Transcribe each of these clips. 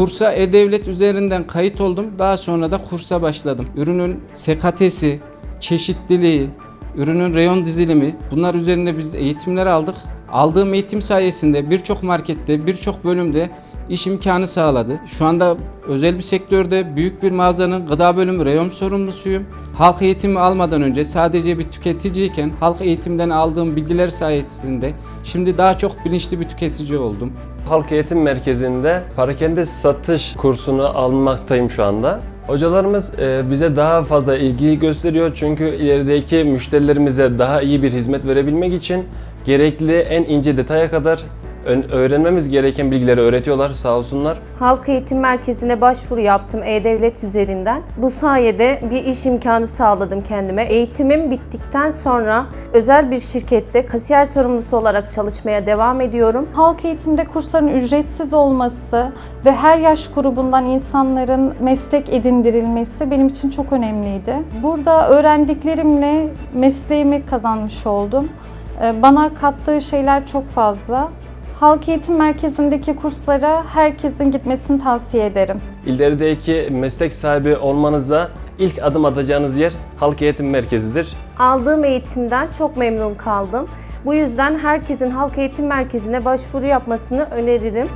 Kursa E-Devlet üzerinden kayıt oldum. Daha sonra da kursa başladım. Ürünün sekatesi, çeşitliliği, ürünün reyon dizilimi bunlar üzerinde biz eğitimler aldık. Aldığım eğitim sayesinde birçok markette, birçok bölümde iş imkanı sağladı. Şu anda özel bir sektörde büyük bir mağazanın gıda bölümü reyon sorumlusuyum. Halk eğitimi almadan önce sadece bir tüketiciyken halk eğitimden aldığım bilgiler sayesinde şimdi daha çok bilinçli bir tüketici oldum. Halk Eğitim Merkezi'nde parakende satış kursunu almaktayım şu anda. Hocalarımız e, bize daha fazla ilgi gösteriyor çünkü ilerideki müşterilerimize daha iyi bir hizmet verebilmek için gerekli en ince detaya kadar ön- öğrenmemiz gereken bilgileri öğretiyorlar sağ olsunlar. Halk Eğitim Merkezi'ne başvuru yaptım E-Devlet üzerinden. Bu sayede bir iş imkanı sağladım kendime. Eğitimim bittikten sonra özel bir şirkette kasiyer sorumlusu olarak çalışmaya devam ediyorum. Halk eğitimde kursların ücretsiz olması ve her yaş grubundan insanların meslek edindirilmesi benim için çok önemliydi. Burada öğrendiklerimle mesleğimi kazanmış oldum. Ee, Bana kattığı şeyler çok fazla. Halk Eğitim Merkezi'ndeki kurslara herkesin gitmesini tavsiye ederim. İlerideki meslek sahibi olmanızda ilk adım atacağınız yer Halk Eğitim Merkezi'dir. Aldığım eğitimden çok memnun kaldım. Bu yüzden herkesin Halk Eğitim Merkezi'ne başvuru yapmasını öneririm.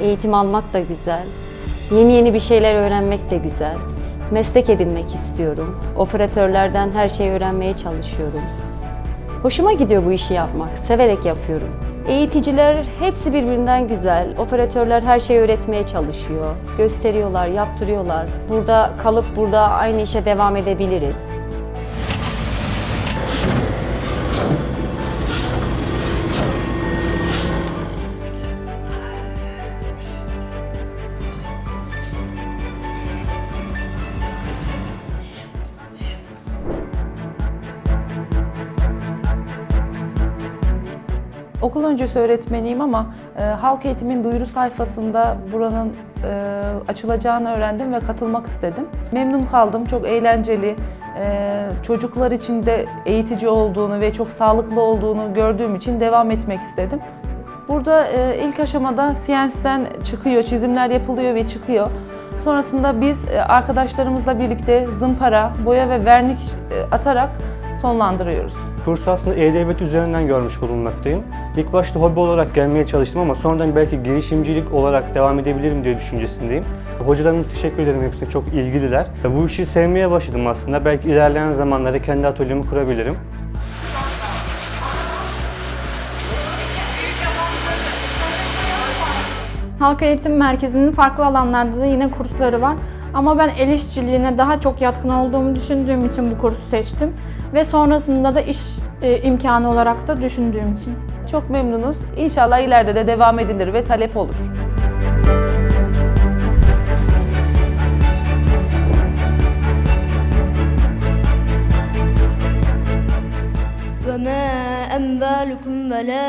Eğitim almak da güzel. Yeni yeni bir şeyler öğrenmek de güzel. Meslek edinmek istiyorum. Operatörlerden her şeyi öğrenmeye çalışıyorum. Hoşuma gidiyor bu işi yapmak. Severek yapıyorum. Eğiticiler hepsi birbirinden güzel. Operatörler her şeyi öğretmeye çalışıyor. Gösteriyorlar, yaptırıyorlar. Burada kalıp burada aynı işe devam edebiliriz. Okul öncesi öğretmeniyim ama e, halk eğitimin duyuru sayfasında buranın e, açılacağını öğrendim ve katılmak istedim. Memnun kaldım, çok eğlenceli. e, çocuklar için de eğitici olduğunu ve çok sağlıklı olduğunu gördüğüm için devam etmek istedim. Burada e, ilk aşamada Science'den çıkıyor, çizimler yapılıyor ve çıkıyor. Sonrasında biz e, arkadaşlarımızla birlikte zımpara, boya ve vernik e, atarak sonlandırıyoruz. Kursu aslında E-Devlet üzerinden görmüş bulunmaktayım. İlk başta hobi olarak gelmeye çalıştım ama sonradan belki girişimcilik olarak devam edebilirim diye düşüncesindeyim. Hocalarıma teşekkür ederim. Hepsine çok ilgililer. Bu işi sevmeye başladım aslında. Belki ilerleyen zamanlarda kendi atölyemi kurabilirim. Halk Eğitim Merkezi'nin farklı alanlarda da yine kursları var. Ama ben el işçiliğine daha çok yatkın olduğumu düşündüğüm için bu kursu seçtim. Ve sonrasında da iş e, imkanı olarak da düşündüğüm için. Çok memnunuz. İnşallah ileride de devam edilir ve talep olur. وما أموالكم ولا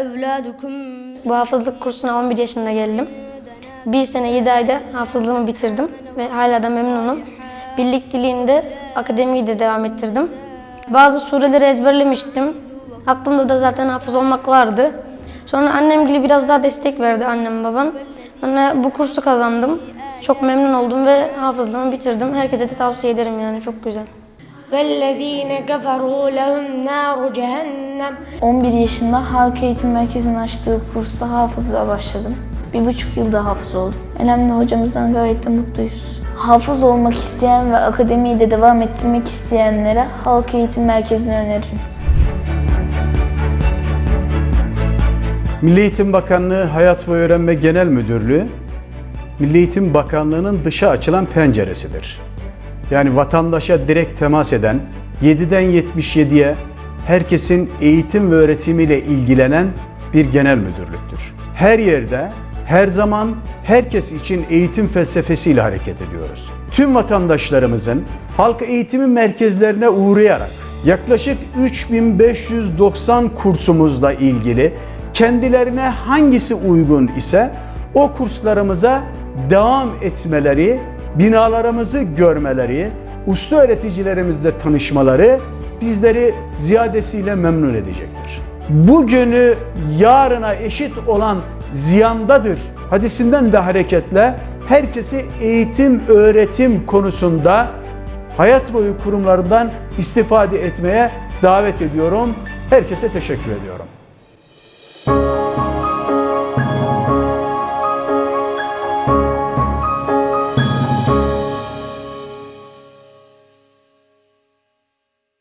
أولادكم bu hafızlık kursuna 11 yaşında geldim. Bir sene 7 ayda hafızlığımı bitirdim ve hala da memnunum. Birlik dilinde akademiyi de devam ettirdim. Bazı sureleri ezberlemiştim. Aklımda da zaten hafız olmak vardı. Sonra annem gibi biraz daha destek verdi annem babam. Sonra bu kursu kazandım. Çok memnun oldum ve hafızlığımı bitirdim. Herkese de tavsiye ederim yani çok güzel vellezine keferu lehum naru cehennem. 11 yaşında Halk Eğitim Merkezi'nin açtığı kursa hafızla başladım. Bir buçuk yılda hafız oldum. Önemli hocamızdan gayet de mutluyuz. Hafız olmak isteyen ve akademiyi de devam ettirmek isteyenlere Halk Eğitim Merkezi'ni öneririm. Milli Eğitim Bakanlığı Hayat ve Öğrenme Genel Müdürlüğü, Milli Eğitim Bakanlığı'nın dışa açılan penceresidir. Yani vatandaşa direkt temas eden, 7'den 77'ye herkesin eğitim ve öğretimiyle ilgilenen bir genel müdürlüktür. Her yerde, her zaman herkes için eğitim felsefesiyle hareket ediyoruz. Tüm vatandaşlarımızın halk eğitimi merkezlerine uğrayarak yaklaşık 3590 kursumuzla ilgili kendilerine hangisi uygun ise o kurslarımıza devam etmeleri, binalarımızı görmeleri, usta öğreticilerimizle tanışmaları bizleri ziyadesiyle memnun edecektir. Bugünü yarına eşit olan ziyandadır hadisinden de hareketle herkesi eğitim öğretim konusunda hayat boyu kurumlarından istifade etmeye davet ediyorum. Herkese teşekkür ediyorum.